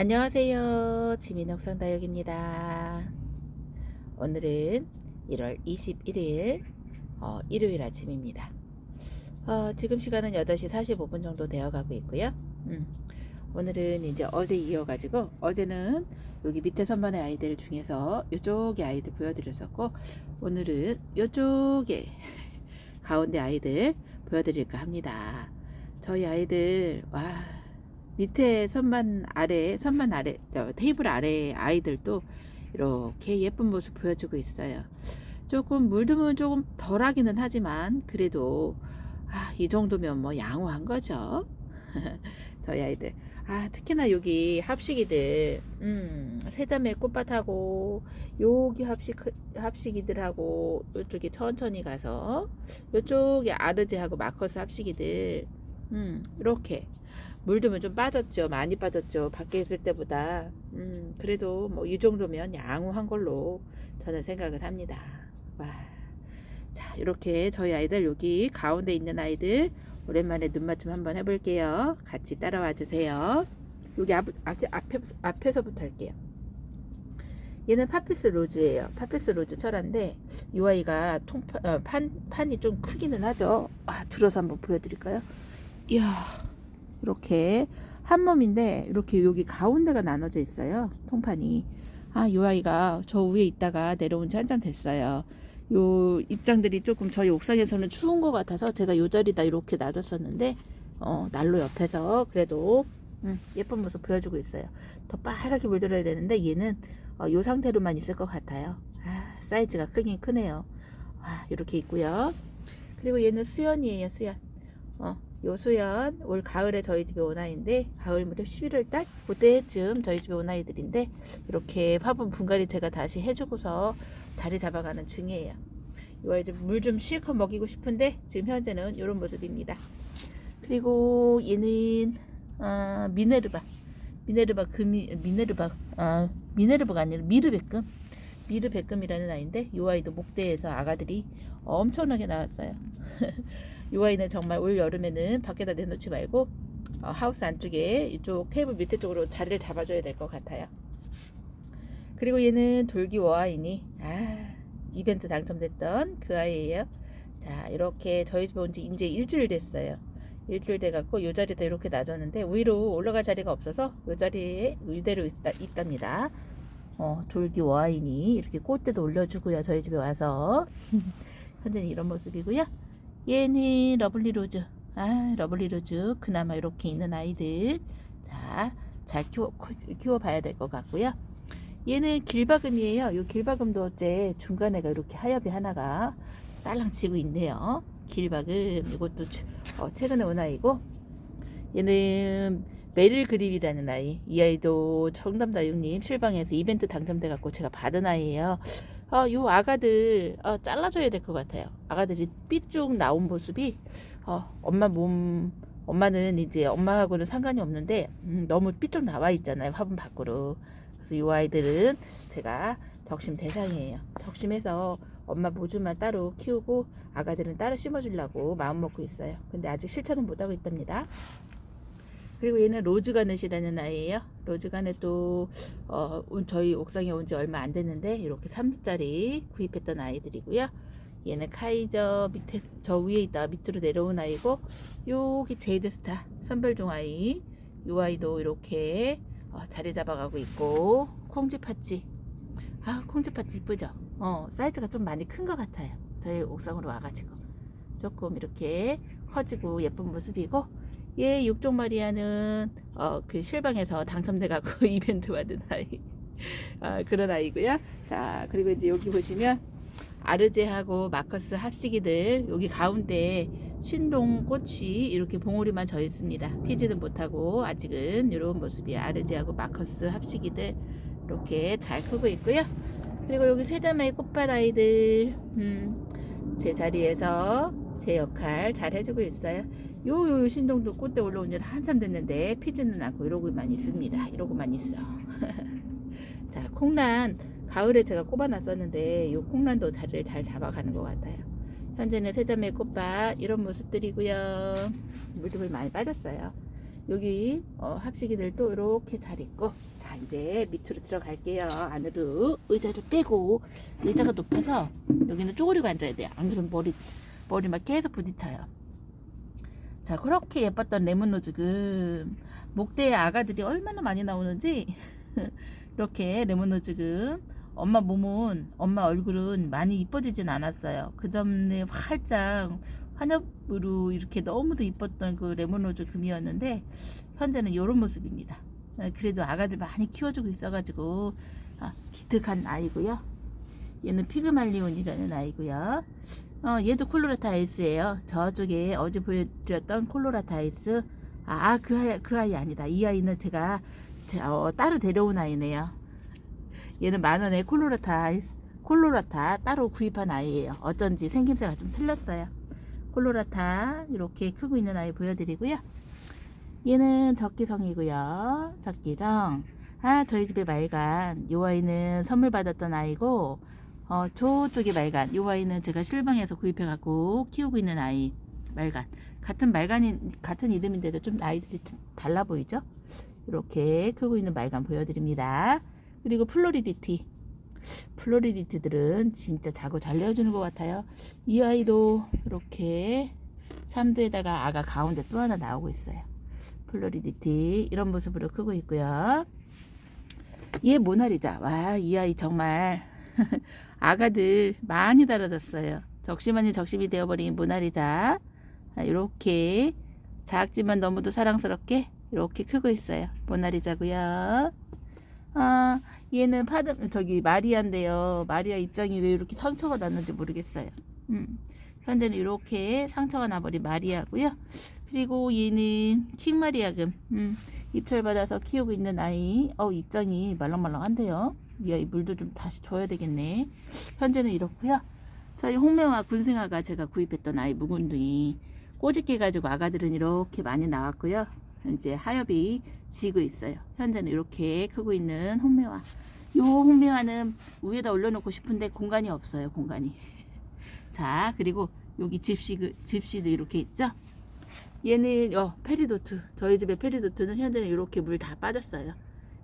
안녕하세요. 지민옥상 다육입니다. 오늘은 1월 21일 어, 일요일 아침입니다. 어, 지금 시간은 8시 45분 정도 되어 가고 있고요. 음, 오늘은 이제 어제 이어가지고 어제는 여기 밑에 선반의 아이들 중에서 이쪽에 아이들 보여드렸었고 오늘은 이쪽에 가운데 아이들 보여드릴까 합니다. 저희 아이들 와 밑에 선반 아래 선반 아래 저 테이블 아래 아이들도 이렇게 예쁜 모습 보여주고 있어요. 조금 물듬은 조금 덜 하기는 하지만 그래도 아, 이 정도면 뭐 양호한 거죠. 저희 아이들. 아, 특히나 여기 합식이들, 음, 세자매 꽃밭하고, 여기 합식, 합식이들하고, 이쪽에 천천히 가서, 이쪽에 아르제하고 마커스 합식이들, 음, 이렇게. 물들면 좀 빠졌죠. 많이 빠졌죠. 밖에 있을 때보다. 음, 그래도 뭐 이 정도면 양호한 걸로 저는 생각을 합니다. 와. 자, 이렇게 저희 아이들 여기 가운데 있는 아이들 오랜만에 눈 맞춤 한번 해볼게요. 같이 따라와 주세요. 여기 앞, 앞, 앞에, 앞에서부터 할게요. 얘는 파피스 로즈예요. 파피스 로즈 철화인데 이 아이가 통판 어, 판, 판이 좀 크기는 하죠. 아, 들어서 한번 보여드릴까요? 이야, 이렇게 한 몸인데 이렇게 여기 가운데가 나눠져 있어요. 통판이. 아, 이 아이가 저 위에 있다가 내려온 지 한참 됐어요. 요 입장들이 조금 저희 옥상에서는 추운 것 같아서 제가 요 자리다 이렇게 놔뒀었는데 어, 난로 옆에서 그래도 음, 예쁜 모습 보여주고 있어요. 더 빨갛게 물들어야 되는데 얘는 어, 요 상태로만 있을 것 같아요. 아, 사이즈가 크긴 크네요. 아, 이렇게 있고요. 그리고 얘는 수연이에요, 수연. 어, 요 수연 올 가을에 저희 집에 온 아이인데 가을 무렵 11월 달 그때쯤 저희 집에 온 아이들인데 이렇게 화분 분갈이 제가 다시 해주고서 자리 잡아가는 중이에요. 이 아이들 물좀 실컷 먹이고 싶은데 지금 현재는 이런 모습입니다. 그리고 얘는 어, 미네르바 미네르바 금이 미네르바 아 미네르바가 아니라 미르베끔 미르베끔이라는 아이인데 이 아이도 목대에서 아가들이 엄청나게 나왔어요. 이 아이는 정말 올 여름에는 밖에다 내놓지 말고 어, 하우스 안쪽에 이쪽 테이블 밑에 쪽으로 자리를 잡아줘야 될 것 같아요. 그리고 얘는 돌기 워아이니 아 이벤트 당첨됐던 그 아이예요. 자 이렇게 저희 집에 온 지 이제 일주일 됐어요. 일주일 돼갖고 요 자리에다 이렇게 놔줬는데 위로 올라갈 자리가 없어서 요 자리에 이대로 있다, 있답니다. 어, 돌기 워아이니 이렇게 꽃대도 올려주고요. 저희 집에 와서 현재는 이런 모습이고요. 얘는 러블리 로즈. 아, 러블리 로즈. 그나마 이렇게 있는 아이들. 자, 잘 키워, 키워봐야 될 것 같고요. 얘는 길박음이에요. 이 길박음도 어째 중간에가 이렇게 하엽이 하나가 딸랑 치고 있네요. 길박음. 이것도 어, 최근에 온 아이고. 얘는 메릴 그립이라는 아이. 이 아이도 청담다육님 실방에서 이벤트 당첨돼갖고 제가 받은 아이예요. 어, 요 아가들 어, 잘라줘야 될 것 같아요. 아가들이 삐쭉 나온 모습이 어, 엄마 몸 엄마는 이제 엄마하고는 상관이 없는데 음, 너무 삐쭉 나와 있잖아요 화분 밖으로. 그래서 요 아이들은 제가 적심 대상이에요. 적심해서 엄마 모주만 따로 키우고 아가들은 따로 심어주려고 마음 먹고 있어요. 근데 아직 실천은 못하고 있답니다. 그리고 얘는 로즈가넷이라는 아이예요. 로즈가넷도 어, 저희 옥상에 온 지 얼마 안 됐는데 이렇게 3주짜리 구입했던 아이들이고요. 얘는 카이저 밑에 저 위에 있다가 밑으로 내려온 아이고 여기 제이드스타 선별종 아이 요 아이도 이렇게 어, 자리 잡아가고 있고 콩쥐 파찌 아 콩쥐 파찌 이쁘죠? 어 사이즈가 좀 많이 큰 것 같아요. 저희 옥상으로 와가지고 조금 이렇게 커지고 예쁜 모습이고 얘 육종 마리아는 어, 그 실방에서 당첨돼 갖고 이벤트 받은 아이 아, 그런 아이고요. 자 그리고 이제 여기 보시면 아르제하고 마커스 합식이들 여기 가운데 신동 꽃이 이렇게 봉오리만 져 있습니다. 피지는 못하고 아직은 이런 모습이 아르제하고 마커스 합식이들 이렇게 잘 크고 있고요. 그리고 여기 세자마의 꽃밭 아이들 음, 제 자리에서 제 역할 잘 해주고 있어요. 요, 요 신동도 꽃대 올라온 지 한참 됐는데 피지는 않고 이러고만 있습니다. 이러고만 있어. 자, 콩란 가을에 제가 꼽아놨었는데 요 콩란도 자리를 잘 잡아가는 것 같아요. 현재는 세자매 꽃밭 이런 모습들이고요. 물들이 많이 빠졌어요. 여기 어, 합식이들도 이렇게 잘 있고 자 이제 밑으로 들어갈게요 안으로 의자를 빼고 의자가 높아서 여기는 쪼그리고 앉아야 돼요 안 그러면 머리 머리 막 계속 부딪혀요 자 그렇게 예뻤던 레몬노즈금 목대에 아가들이 얼마나 많이 나오는지 이렇게 레몬노즈금 엄마 몸은 엄마 얼굴은 많이 이뻐지진 않았어요 그 전에 활짝 환엽으로 이렇게 너무도 이뻤던 그 레몬로즈 금이었는데 현재는 이런 모습입니다. 어, 그래도 아가들 많이 키워주고 있어가지고 아, 기특한 아이고요. 얘는 피그말리온이라는 아이고요. 어, 얘도 콜로라타 아이스예요. 저쪽에 어제 보여드렸던 콜로라타 아이스. 아, 그 아이, 그 아이 아니다. 이 아이는 제가 제- 어, 따로 데려온 아이네요. 얘는 만 원에 콜로라타 콜로라타 따로 구입한 아이예요. 어쩐지 생김새가 좀 틀렸어요. 콜로라타 이렇게 크고 있는 아이 보여드리고요. 얘는 적기성이고요. 적기성. 아 저희 집에 말간. 요 아이는 선물 받았던 아이고 어 저쪽에 말간. 요 아이는 제가 실방에서 구입해 갖고 키우고 있는 아이 말간. 같은 말간인 같은 이름인데도 좀 아이들이 드- 달라 보이죠? 이렇게 크고 있는 말간 보여드립니다. 그리고 플로리디티. 플로리디티들은 진짜 자고 잘 내어주는 것 같아요. 이 아이도 이렇게 삼두에다가 아가 가운데 또 하나 나오고 있어요. 플로리디티 이런 모습으로 크고 있고요. 얘 모나리자. 와, 이 아이 정말 아가들 많이 달아졌어요. 적심아니 적심이 되어버린 모나리자. 자, 이렇게 작지만 너무도 사랑스럽게 이렇게 크고 있어요. 모나리자고요. 아, 얘는 파드 저기 마리아인데요. 마리아 입장이 왜 이렇게 상처가 났는지 모르겠어요. 음. 현재는 이렇게 상처가 나버린 마리아고요. 그리고 얘는 킹마리아금. 음. 입철 받아서 키우고 있는 아이. 어, 입장이 말랑말랑한데요. 이 아이 물도 좀 다시 줘야 되겠네. 현재는 이렇고요. 저희 홍매와 군생아가 제가 구입했던 아이 묵은둥이 꼬집게 가지고 아가들은 이렇게 많이 나왔고요. 이제 하엽이 지고 있어요. 현재는 이렇게 크고 있는 홍매화. 요 홍매화는 위에다 올려놓고 싶은데 공간이 없어요. 공간이. 자 그리고 여기 집시 그 집시도 이렇게 있죠. 얘는 어 페리도트. 저희 집에 페리도트는 현재는 이렇게 물 다 빠졌어요.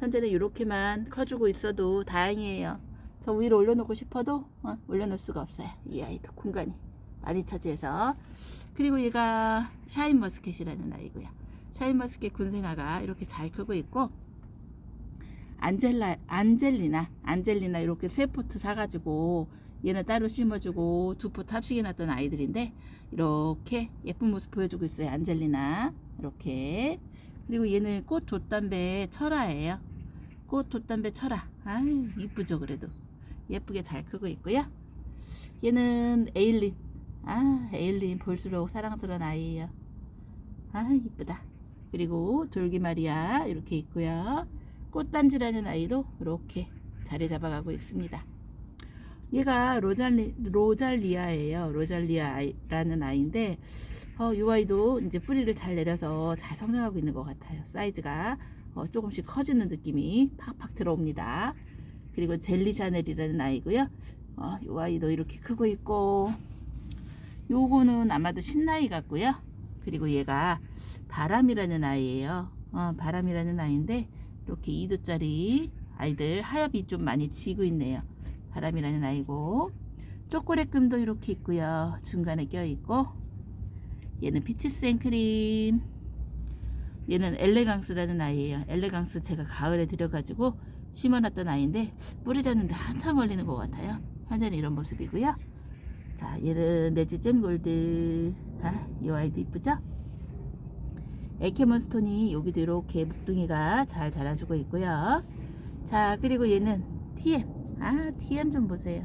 현재는 이렇게만 커주고 있어도 다행이에요. 저 위로 올려놓고 싶어도 어, 올려놓을 수가 없어요. 이 아이도 공간이 많이 차지해서. 그리고 얘가 샤인머스켓이라는 아이고요. 샤인머스켓 군생아가 이렇게 잘 크고 있고 안젤라 안젤리나 안젤리나 이렇게 세 포트 사가지고 얘는 따로 심어주고 두 포트 합식해 놨던 아이들인데 이렇게 예쁜 모습 보여주고 있어요 안젤리나 이렇게 그리고 얘는 꽃 돛담배 철화예요 꽃 돛담배 철화 아유 이쁘죠 그래도 예쁘게 잘 크고 있고요 얘는 에일린 아 에일린 볼수록 사랑스러운 아이예요 아 이쁘다 그리고 돌기마리아 이렇게 있고요. 꽃단지라는 아이도 이렇게 자리 잡아가고 있습니다. 얘가 로잘리, 로잘리아예요. 로잘리아라는 아이인데 어, 이 아이도 이제 뿌리를 잘 내려서 잘 성장하고 있는 것 같아요. 사이즈가 어, 조금씩 커지는 느낌이 팍팍 들어옵니다. 그리고 젤리 샤넬이라는 아이고요. 어, 이 아이도 이렇게 크고 있고 요거는 아마도 신나이 같고요. 그리고 얘가 바람이라는 아이예요. 어, 바람이라는 아이인데 이렇게 2도짜리 아이들 하엽이 좀 많이 지고 있네요. 바람이라는 아이고 초콜릿금도 이렇게 있고요. 중간에 껴 있고 얘는 피치 생크림 얘는 엘레강스라는 아이예요. 엘레강스 제가 가을에 들여가지고 심어놨던 아이인데 뿌리 잡는데 한참 걸리는 것 같아요. 현재는 이런 모습이고요. 자 얘는 레지잼 골드 아, 이 아이도 이쁘죠? 에케몬스톤이 여기도 이렇게 묵둥이가 잘 자라주고 있고요. 자 그리고 얘는 TM 아 TM 좀 보세요.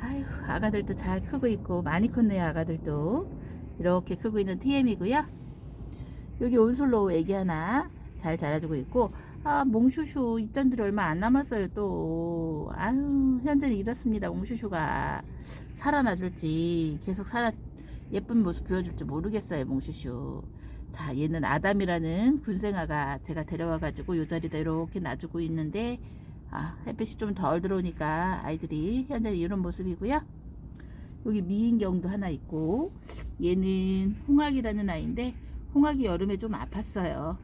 아유 아가들도 잘 크고 있고 많이 컸네요 아가들도 이렇게 크고 있는 TM이고요. 여기 온솔로우 애기 하나 잘 자라주고 있고 아 몽슈슈 입단들이 얼마 안 남았어요 또. 아유 현재는 이렇습니다 몽슈슈가. 살아나줄지 계속 살아 예쁜 모습 보여줄지 모르겠어요 몽슈슈. 자 얘는 아담이라는 군생아가 제가 데려와 가지고 요 자리다 이렇게 놔주고 있는데 아 햇빛이 좀 덜 들어오니까 아이들이 현재 이런 모습이고요. 여기 미인경도 하나 있고 얘는 홍학이라는 아이인데 홍학이 여름에 좀 아팠어요.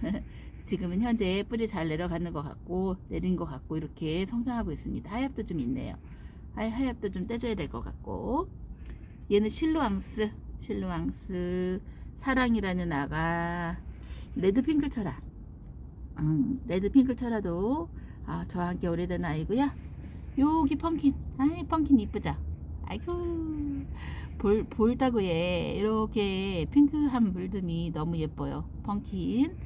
지금은 현재 뿌리 잘 내려가는 것 같고 내린 것 같고 이렇게 성장하고 있습니다. 하엽도 좀 있네요. 하- 하엽도 좀 떼줘야 될 것 같고 얘는 실루앙스 실루앙스 사랑이라는 아가 레드 핑클 철아 음, 레드 핑클 철아도 아, 저와 함께 오래된 아이고요. 여기 펑킨 아이 펑킨 이쁘죠? 아이고 볼, 볼다고 얘 이렇게 핑크한 물듬이 너무 예뻐요. 펑킨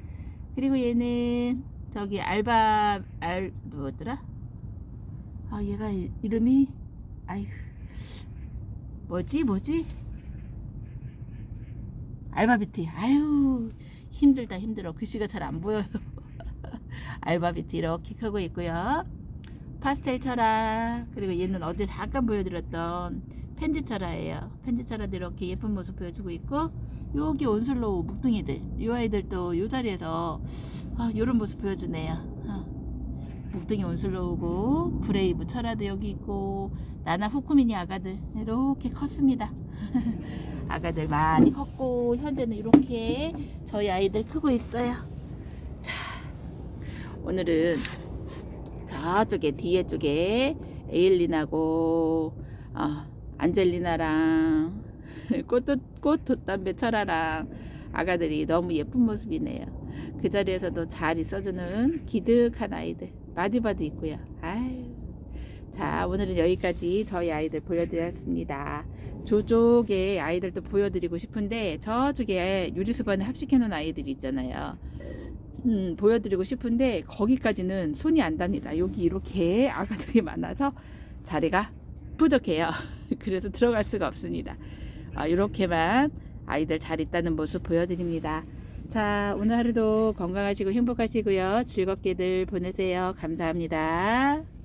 그리고 얘는 저기 알바 알 뭐더라? 아 얘가 이- 이름이 아이고 뭐지 뭐지? 알바비티 아유 힘들다 힘들어 글씨가 잘 안 보여요. 알바비티 이렇게 크고 있고요. 파스텔 철화 그리고 얘는 어제 잠깐 보여드렸던 펜지 철화예요. 펜지 철화도 이렇게 예쁜 모습 보여주고 있고 여기 온슬로우 묵둥이들 이 아이들도 이 자리에서 아, 이런 모습 보여주네요. 어. 묵둥이 온슬로우고 브레이브 철화도 여기 있고 나나 후쿠미니 아가들 이렇게 컸습니다. 아가들 많이 컸고 현재는 이렇게 저희 아이들 크고 있어요. 자 오늘은 저쪽에 뒤에 쪽에 에일린하고 어, 안젤리나랑 꽃, 꽃 돛담배 철아랑 아가들이 너무 예쁜 모습이네요. 그 자리에서도 잘 있어주는 기득한 아이들 마디바도 있고요. 아유. 자 오늘은 여기까지 저희 아이들 보여드렸습니다. 저쪽에 아이들도 보여드리고 싶은데 저쪽에 유리수반에 합식해 놓은 아이들이 있잖아요. 음, 보여드리고 싶은데 거기까지는 손이 안 답니다. 여기 이렇게 아가들이 많아서 자리가 부족해요. 그래서 들어갈 수가 없습니다. 아, 이렇게만 아이들 잘 있다는 모습 보여드립니다. 자, 오늘 하루도 건강하시고 행복하시고요. 즐겁게들 보내세요. 감사합니다.